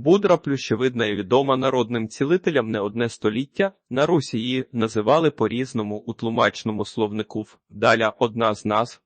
Будра плющевидна і відома народним цілителям не одне століття. На Русі її називали по-різному у тлумачному словнику. Даля одна з назв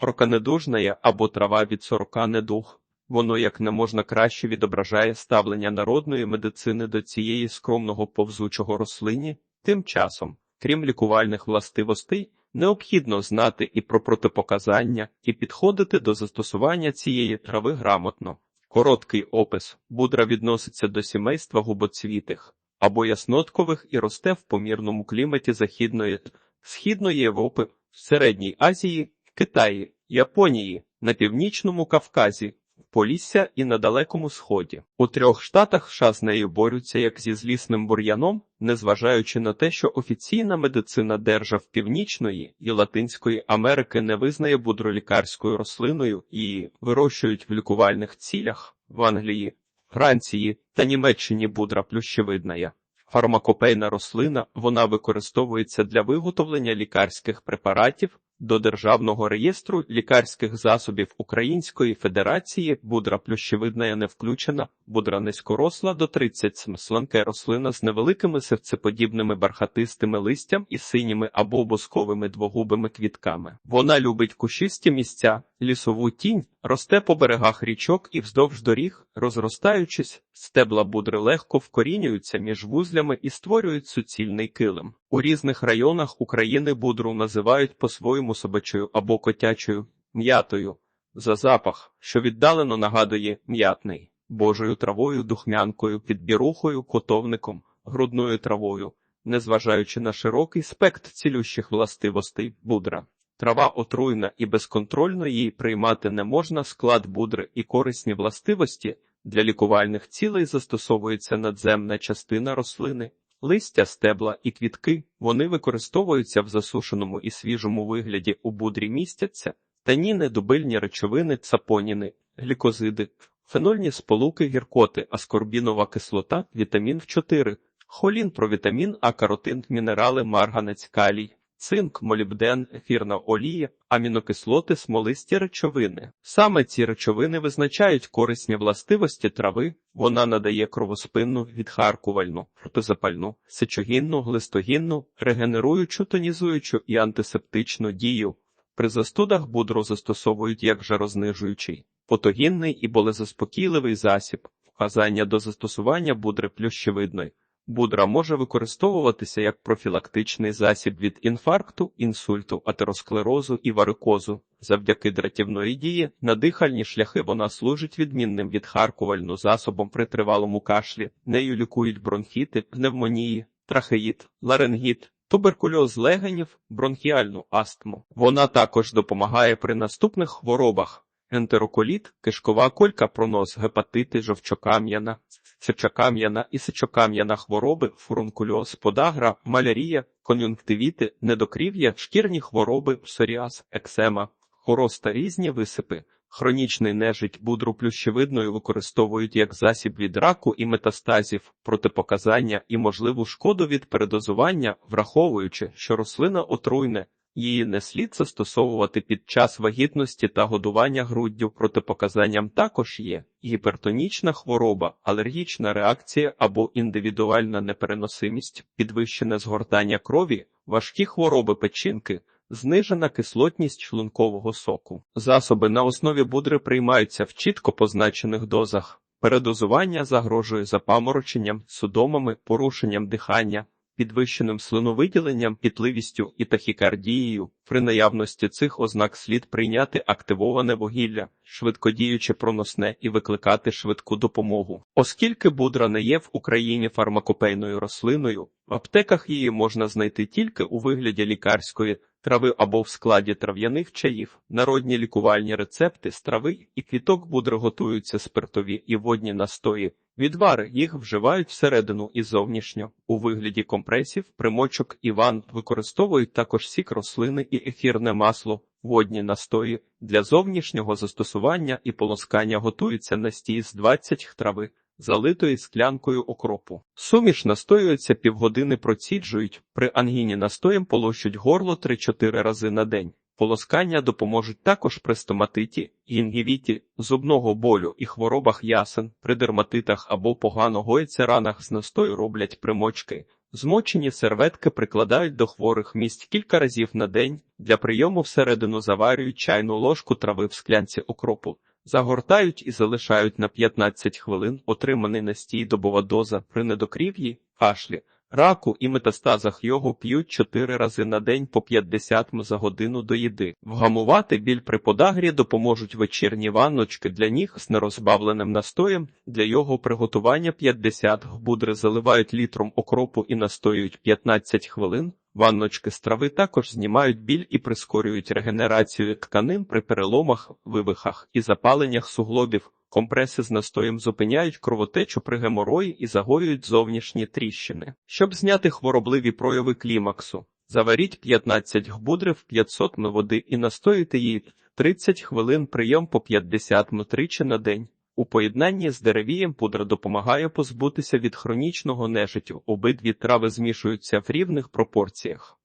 Роканедужна або трава від сорока недуг. Воно як не можна краще відображає ставлення народної медицини до цієї скромного повзучого рослині. Тим часом, крім лікувальних властивостей, необхідно знати і про протипоказання, і підходити до застосування цієї трави грамотно. Короткий опис. Будра відноситься до сімейства губоцвітих або ясноткових і росте в помірному кліматі Західної, Східної Європи, Середній Азії, Китаї, Японії, на Північному Кавказі, Полісся і на Далекому Сході. У трьох штатах США з нею борються як зі злісним бур'яном, незважаючи на те, що офіційна медицина держав Північної і Латинської Америки не визнає будролікарською рослиною і вирощують в лікувальних цілях в Англії, Франції та Німеччині будра плющевидна. Фармакопейна рослина, вона використовується для виготовлення лікарських препаратів, до Державного реєстру лікарських засобів Української Федерації будра плющевидна не включена, будра низькоросла до 30 см, сланке рослина з невеликими серцеподібними бархатистими листям і синіми або босковими двогубими квітками. Вона любить кущисті місця, лісову тінь, росте по берегах річок і вздовж доріг, розростаючись, стебла будри легко вкорінюються між вузлями і створюють суцільний килим. У різних районах України будру називають по-своєму собачою або котячою м'ятою за запах, що віддалено нагадує м'ятний, божою травою, духмянкою, підбірухою, котовником, грудною травою, незважаючи на широкий спектр цілющих властивостей будра. Трава отруйна і безконтрольно її приймати не можна, склад будри і корисні властивості для лікувальних цілей застосовується надземна частина рослини, листя, стебла і квітки. Вони використовуються в засушеному і свіжому вигляді у будрі містяться, таніни, дубильні речовини, цапоніни, глікозиди, фенольні сполуки, гіркоти, аскорбінова кислота, вітамін В4, холін, провітамін, А, каротин, мінерали, марганець, калій цинк, молібден, ефірна олія, амінокислоти, смолисті речовини. Саме ці речовини визначають корисні властивості трави, вона надає кровоспинну, відхаркувальну, протизапальну, сечогінну, глистогінну, регенеруючу, тонізуючу і антисептичну дію. При застудах будру застосовують як жарознижуючий, потогінний і болезаспокійливий засіб, вказання до застосування будри плющевидної. Будра може використовуватися як профілактичний засіб від інфаркту, інсульту, атеросклерозу і варикозу. Завдяки дратівної дії на дихальні шляхи вона служить відмінним відхаркувальним засобом при тривалому кашлі. Нею лікують бронхіти, пневмонії, трахеїд, ларингіт, туберкульоз легенів, бронхіальну астму. Вона також допомагає при наступних хворобах. Ентероколіт, кишкова колька, пронос, гепатити, жовчокам'яна, сечокам'яна і сечокам'яна хвороби, фурункульоз, подагра, малярія, кон'юнктивіти, недокрів'я, шкірні хвороби, псоріаз, ексема, хороста, різні висипи. Хронічний нежить будру плющевидною використовують як засіб від раку і метастазів, протипоказання і можливу шкоду від передозування, враховуючи, що рослина отруйне, Її не слід застосовувати під час вагітності та годування груддю. Протипоказанням також є гіпертонічна хвороба, алергічна реакція або індивідуальна непереносимість, підвищене згортання крові, важкі хвороби печінки, знижена кислотність шлункового соку. Засоби на основі будри приймаються в чітко позначених дозах. Передозування загрожує запамороченням, судомами, порушенням дихання підвищеним слиновиділенням, пітливістю і тахікардією. При наявності цих ознак слід прийняти активоване вугілля, швидкодіюче проносне і викликати швидку допомогу. Оскільки будра не є в Україні фармакопейною рослиною, в аптеках її можна знайти тільки у вигляді лікарської трави або в складі трав'яних чаїв. Народні лікувальні рецепти з трави і квіток будри готуються спиртові і водні настої. Відвари їх вживають всередину і зовнішньо. У вигляді компресів, примочок і ванн використовують також сік рослини і ефірне масло, водні настої. Для зовнішнього застосування і полоскання готуються настій з 20 трави, залитої склянкою окропу. Суміш настоюється півгодини проціджують, при ангіні настоєм полощуть горло 3-4 рази на день. Полоскання допоможуть також при стоматиті, гінгівіті, зубного болю і хворобах ясен, при дерматитах або погано гоїться ранах з настою роблять примочки. Змочені серветки прикладають до хворих місць кілька разів на день. Для прийому всередину заварюють чайну ложку трави в склянці окропу. Загортають і залишають на 15 хвилин отриманий настій добова доза при недокрів'ї, кашлі, раку і метастазах його п'ють 4 рази на день по 50 м за годину до їди. Вгамувати біль при подагрі допоможуть вечірні ванночки для ніг з нерозбавленим настоєм. Для його приготування 50 будри заливають літром окропу і настоюють 15 хвилин. Ванночки з трави також знімають біль і прискорюють регенерацію тканин при переломах, вивихах і запаленнях суглобів. Компреси з настоєм зупиняють кровотечу при геморої і загоюють зовнішні тріщини. Щоб зняти хворобливі прояви клімаксу, заваріть 15 гбудри в 500 м води і настоїте її 30 хвилин прийом по 50 м тричі на день. У поєднанні з деревієм пудра допомагає позбутися від хронічного нежиттю. Обидві трави змішуються в рівних пропорціях.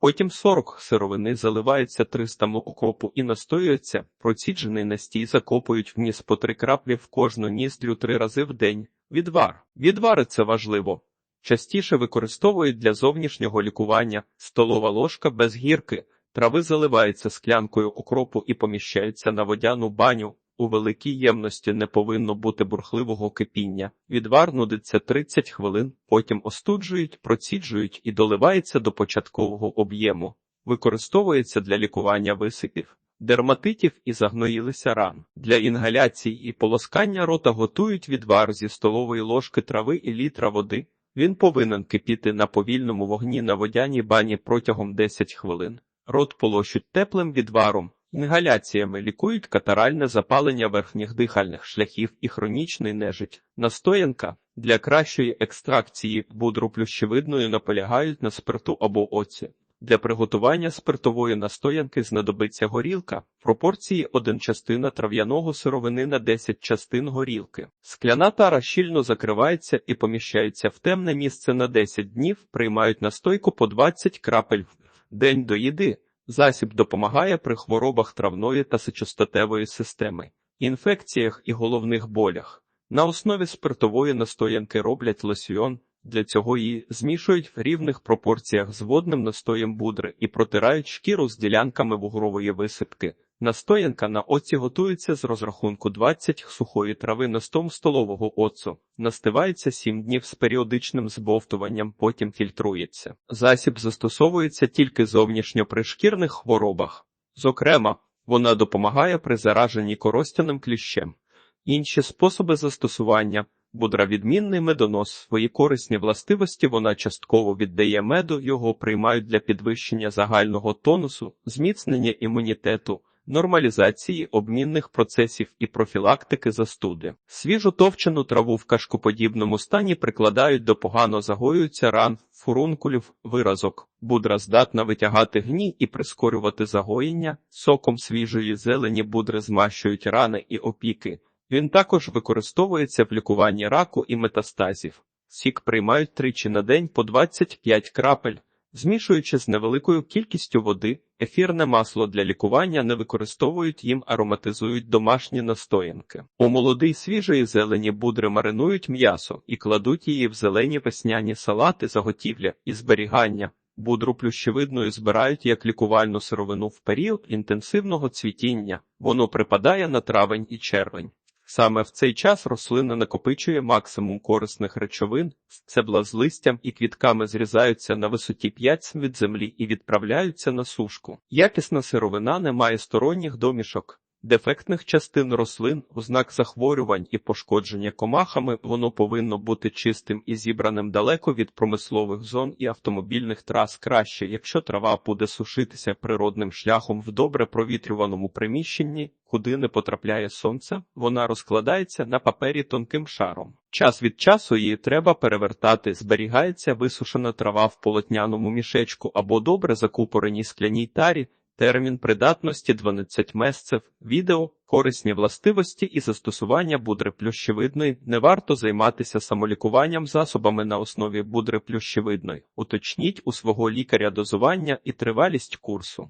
Потім 40 сировини заливається 300 м окропу і настоюється. Проціджений настій закопують в ніс по три краплі в кожну ніздрю три рази в день. Відвар. Відвари це важливо. Частіше використовують для зовнішнього лікування столова ложка без гірки. Трави заливаються склянкою окропу і поміщаються на водяну баню. У великій ємності не повинно бути бурхливого кипіння. Відвар нудиться 30 хвилин, потім остуджують, проціджують і доливається до початкового об'єму. Використовується для лікування висипів, дерматитів і загноїлися ран. Для інгаляції і полоскання рота готують відвар зі столової ложки трави і літра води. Він повинен кипіти на повільному вогні на водяній бані протягом 10 хвилин. Рот полощуть теплим відваром. Інгаляціями лікують катаральне запалення верхніх дихальних шляхів і хронічний нежить. Настоянка для кращої екстракції будру плющевидної наполягають на спирту або оці. Для приготування спиртової настоянки знадобиться горілка, пропорції 1 частина трав'яного сировини на 10 частин горілки. Скляна тара щільно закривається і поміщається в темне місце на 10 днів, приймають настойку по 20 крапель в день до їди. Засіб допомагає при хворобах травної та сечостатевої системи, інфекціях і головних болях. На основі спиртової настоянки роблять лосьйон, для цього її змішують в рівних пропорціях з водним настоєм будри і протирають шкіру з ділянками вугрової висипки. Настоянка на оці готується з розрахунку 20 сухої трави на 100 столового оцу, настивається 7 днів з періодичним збовтуванням, потім фільтрується. Засіб застосовується тільки зовнішньо при шкірних хворобах. Зокрема, вона допомагає при зараженні коростяним кліщем. Інші способи застосування Будра відмінний медонос, свої корисні властивості вона частково віддає меду, його приймають для підвищення загального тонусу, зміцнення імунітету, нормалізації обмінних процесів і профілактики застуди. Свіжу товчену траву в кашкоподібному стані прикладають до погано загоюються ран, фурункулів, виразок. Будра здатна витягати гній і прискорювати загоєння, соком свіжої зелені будри змащують рани і опіки. Він також використовується в лікуванні раку і метастазів. Сік приймають тричі на день по 25 крапель, змішуючи з невеликою кількістю води, ефірне масло для лікування не використовують їм, ароматизують домашні настоянки. У молодий свіжої зелені будри маринують м'ясо і кладуть її в зелені весняні салати заготівля і зберігання. Будру плющевидною збирають як лікувальну сировину в період інтенсивного цвітіння. Воно припадає на травень і червень. Саме в цей час рослина накопичує максимум корисних речовин, цебла з листям і квітками зрізаються на висоті 5 см від землі і відправляються на сушку. Якісна сировина не має сторонніх домішок. Дефектних частин рослин, ознак захворювань і пошкодження комахами, воно повинно бути чистим і зібраним далеко від промислових зон і автомобільних трас краще, якщо трава буде сушитися природним шляхом в добре провітрюваному приміщенні, куди не потрапляє сонце, вона розкладається на папері тонким шаром. Час від часу її треба перевертати, зберігається висушена трава в полотняному мішечку або добре закупореній скляній тарі. Термін придатності 12 месцев, відео, корисні властивості і застосування будри плющевидної. Не варто займатися самолікуванням засобами на основі будри плющевидної. Уточніть у свого лікаря дозування і тривалість курсу.